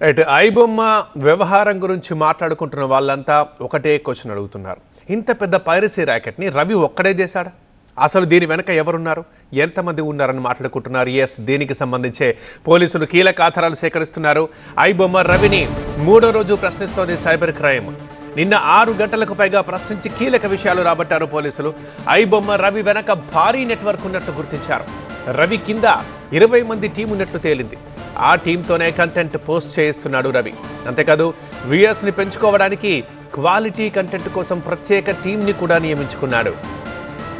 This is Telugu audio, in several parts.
రైట్ ఐబొమ్మ వ్యవహారం గురించి మాట్లాడుకుంటున్న వాళ్ళంతా ఒకటే క్వశ్చన్ అడుగుతున్నారు. ఇంత పెద్ద పైరసీ ర్యాకెట్ని రవి ఒక్కడే చేశాడా? అసలు దీని వెనక ఎవరున్నారు? ఎంతమంది ఉన్నారని మాట్లాడుకుంటున్నారు? ఎస్ దీనికి సంబంధించే పోలీసులు కీలక ఆధారాలు సేకరిస్తున్నారు. ఐబొమ్మ రవిని మూడో రోజు ప్రశ్నిస్తోంది సైబర్ క్రైమ్. నిన్న ఆరు గంటలకు పైగా ప్రశ్నించి కీలక విషయాలు రాబట్టారు పోలీసులు. ఐబొమ్మ రవి వెనక భారీ నెట్వర్క్ ఉన్నట్లు గుర్తించారు. రవి కింద ఇరవై మంది టీం ఉన్నట్లు తేలింది. ఆ టీంతోనే కంటెంట్ పోస్ట్ చేయిస్తున్నాడు రవి. అంతేకాదు వ్యూయర్స్ని పెంచుకోవడానికి క్వాలిటీ కంటెంట్ కోసం ప్రత్యేక టీంని కూడా నియమించుకున్నాడు.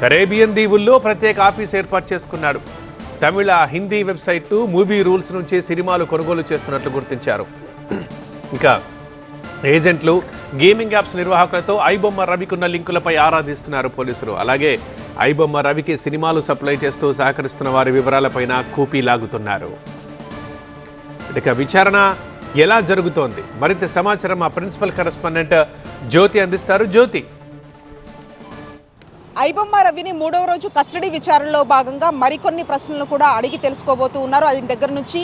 కరేబియన్ దీవుల్లో ప్రత్యేక ఆఫీస్ ఏర్పాటు చేసుకున్నాడు. తమిళ హిందీ వెబ్సైట్లు మూవీ రూల్స్ నుంచి సినిమాలు కొనుగోలు చేస్తున్నట్లు గుర్తించారు. ఇంకా ఏజెంట్లు గేమింగ్ యాప్స్ నిర్వాహకులతో ఐబొమ్మ రవికున్న లింకులపై ఆరాధిస్తున్నారు పోలీసులు. అలాగే ఐబొమ్మ రవికి సినిమాలు సప్లై చేస్తూ సహకరిస్తున్న వారి వివరాలపైన కూపీ లాగుతున్నారు. ఇక విచారణ ఎలా జరుగుతోంది? మరింత సమాచారం మా ప్రిన్సిపల్ కరెస్పాండెంట్ జ్యోతి అందిస్తారు. జ్యోతి. ఐబొమ్మ రవిని మూడవ రోజు కస్టడీ విచారణలో భాగంగా మరికొన్ని ప్రశ్నలు కూడా అడిగి తెలుసుకోబోతూ ఉన్నారు. అది దగ్గర నుంచి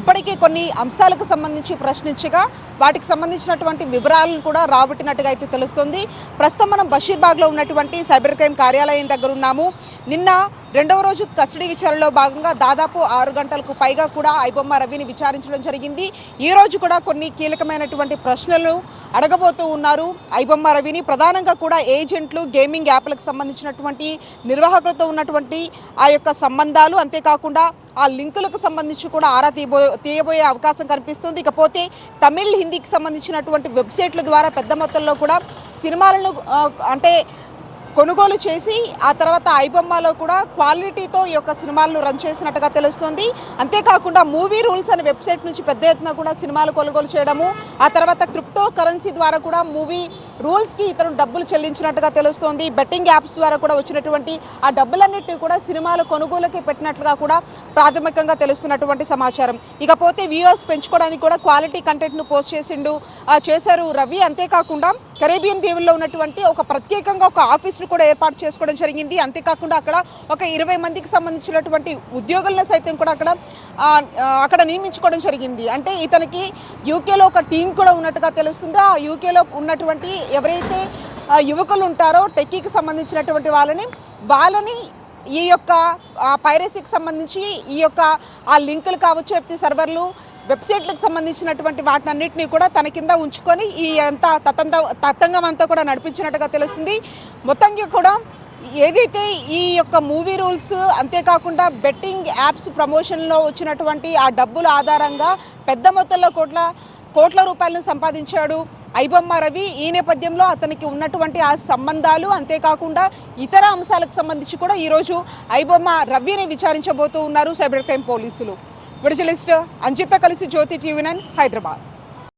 ఇప్పటికే కొన్ని అంశాలకు సంబంధించి ప్రశ్నించగా వాటికి సంబంధించినటువంటి వివరాలను కూడా రాబట్టినట్టుగా అయితే తెలుస్తుంది. ప్రస్తుతం మనం బషీర్బాగ్లో ఉన్నటువంటి సైబర్ క్రైమ్ కార్యాలయం దగ్గర ఉన్నాము. నిన్న రెండవ రోజు కస్టడీ విచారణలో భాగంగా దాదాపు ఆరు గంటలకు పైగా కూడా ఐబొమ్మ రవిని విచారించడం జరిగింది. ఈ రోజు కూడా కొన్ని కీలకమైనటువంటి ప్రశ్నలు అడగబోతూ ఉన్నారు. ఐబొమ్మ రవిని ప్రధానంగా కూడా ఏజెంట్లు గేమింగ్ యాప్లకు సంబంధించినటువంటి నిర్వాహకులతో ఉన్నటువంటి ఆ యొక్క సంబంధాలు అంతేకాకుండా ఆ లింకులకు సంబంధించి కూడా ఆరా తీయబో తీయబోయే అవకాశం కనిపిస్తుంది. ఇకపోతే తమిళ్ హిందీకి సంబంధించినటువంటి వెబ్సైట్ల ద్వారా పెద్ద మొత్తంలో కూడా సినిమాలను అంటే కొనుగోలు చేసి ఆ తర్వాత ఐబొమ్మలో కూడా క్వాలిటీతో ఈ యొక్క సినిమాలను రన్ చేసినట్టుగా తెలుస్తుంది. అంతేకాకుండా మూవీ రూల్స్ అనే వెబ్సైట్ నుంచి పెద్ద ఎత్తున కూడా సినిమాలు కొనుగోలు చేయడము ఆ తర్వాత క్రిప్టో కరెన్సీ ద్వారా కూడా మూవీ రూల్స్కి ఇతను డబ్బులు చెల్లించినట్టుగా తెలుస్తోంది. బెట్టింగ్ యాప్స్ ద్వారా కూడా వచ్చినటువంటి ఆ డబ్బులన్నింటినీ కూడా సినిమాల కొనుగోలుకి పెట్టినట్లుగా కూడా ప్రాథమికంగా తెలుస్తున్నటువంటి సమాచారం. ఇకపోతే వ్యూవర్స్ పెంచుకోవడానికి కూడా క్వాలిటీ కంటెంట్ను పోస్ట్ చేసిండు చేశారు రవి. అంతేకాకుండా కరేబియన్ దీవుల్లో ఉన్నటువంటి ఒక ప్రత్యేకంగా ఒక ఆఫీస్ను కూడా ఏర్పాటు చేసుకోవడం జరిగింది. అంతేకాకుండా అక్కడ ఒక ఇరవై మందికి సంబంధించినటువంటి ఉద్యోగులను సైతం కూడా అక్కడ అక్కడ నియమించుకోవడం జరిగింది. అంటే ఇతనికి యూకేలో ఒక టీం కూడా ఉన్నట్టుగా తెలుస్తుంది. ఆ యూకేలో ఉన్నటువంటి ఎవరైతే యువకులు ఉంటారో టెక్కీకి సంబంధించినటువంటి వాళ్ళని వాళ్ళని ఈ యొక్క పైరసీకి సంబంధించి ఈ యొక్క ఆ లింకులు కావచ్చు లేకపోతే సర్వర్లు వెబ్సైట్లకు సంబంధించినటువంటి వాటినన్నింటినీ కూడా తన కింద ఉంచుకొని ఈ అంతా తతంగ తతంగం అంతా కూడా నడిపించినట్టుగా తెలుస్తుంది. మొత్తంగా కూడా ఏదైతే ఈ యొక్క మూవీ రూల్స్ అంతేకాకుండా బెట్టింగ్ యాప్స్ ప్రమోషన్లో వచ్చినటువంటి ఆ డబ్బుల ఆధారంగా పెద్ద మొత్తంలో కోట్ల కోట్ల రూపాయలను సంపాదించాడు. ఐబొమ్మ రవి ఈ నేపథ్యంలో అతనికి ఉన్నటువంటి ఆ సంబంధాలు అంతేకాకుండా ఇతర అంశాలకు సంబంధించి కూడా ఈరోజు ఐబొమ్మ రవిని విచారించబోతూ ఉన్నారు సైబర్ క్రైమ్ పోలీసులు. విడుదలిస్ట్ అంజిత కలిసి జ్యోతి టీవీ నైన్ హైదరాబాద్.